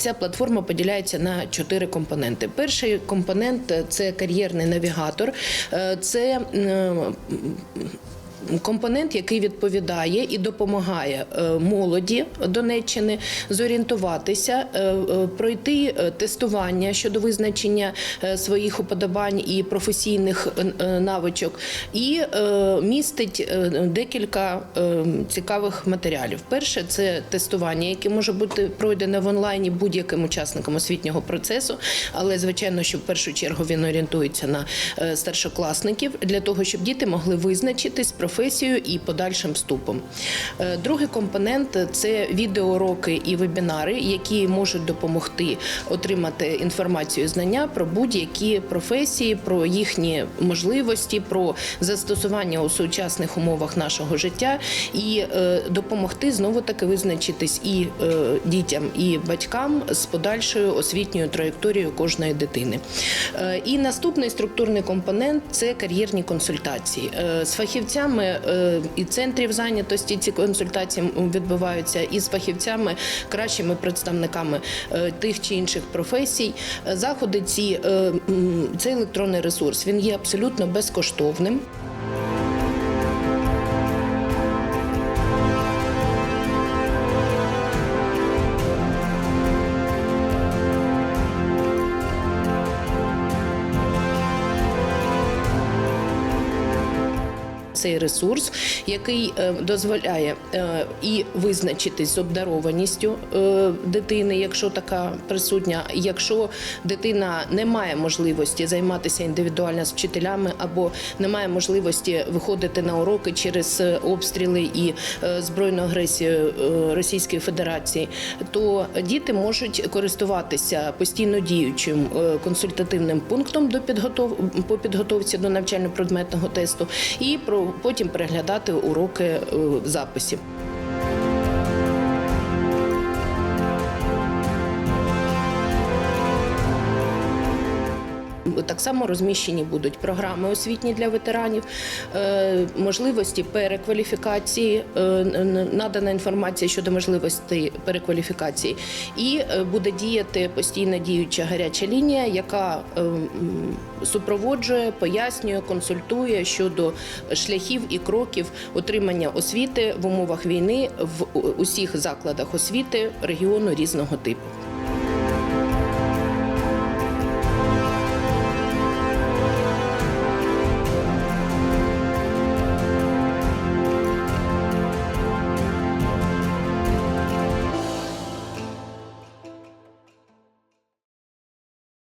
Ця платформа поділяється на чотири компоненти. Перший компонент це кар'єрний навігатор. Е, Це е, Компонент, який відповідає і допомагає е, молоді Донеччини зорієнтуватися, е, е, пройти е, тестування щодо визначення е, своїх уподобань і професійних е, е, навичок, і е, містить е, декілька е, цікавих матеріалів. Перше це тестування, яке може бути пройдене в онлайні будь-яким учасником освітнього процесу, але звичайно, що в першу чергу він орієнтується на е, старшокласників для того, щоб діти могли визначитись професією і подальшим вступом. Е, Другий компонент це відеоуроки і вебінари, які можуть допомогти отримати інформацію, і знання про будь-які професії, про їхні можливості, про застосування у сучасних умовах нашого життя і е, допомогти знову таки визначитись і дітям, і батькам з подальшою освітньою траєкторією кожної дитини. Е, І наступний структурний компонент це кар'єрні консультації Е, з фахівцями е, і центрів зайнятості. Ці консультації відбуваються і з фахівцями, кращими представниками тих чи інших професій. Заходи ці цей електронний ресурс він є абсолютно безкоштовним. Цей ресурс, який е, дозволяє е, і визначитись з обдарованістю е, дитини, якщо така присутня. Якщо дитина не має можливості займатися індивідуально з вчителями або не має можливості виходити на уроки через обстріли і збройну агресію Російської Федерації, то діти можуть користуватися постійно діючим консультативним пунктом до підготов... по підготовці до навчально-предметного тесту і потім переглядати уроки е, Так само розміщені будуть програми освітні для ветеранів, е, можливості перекваліфікації, е, надана інформація щодо можливості перекваліфікації, і е, буде діяти постійно діюча гаряча лінія, яка супроводжує, пояснює, консультує щодо шляхів і кроків отримання освіти в умовах війни в усіх закладах освіти регіону різного типу.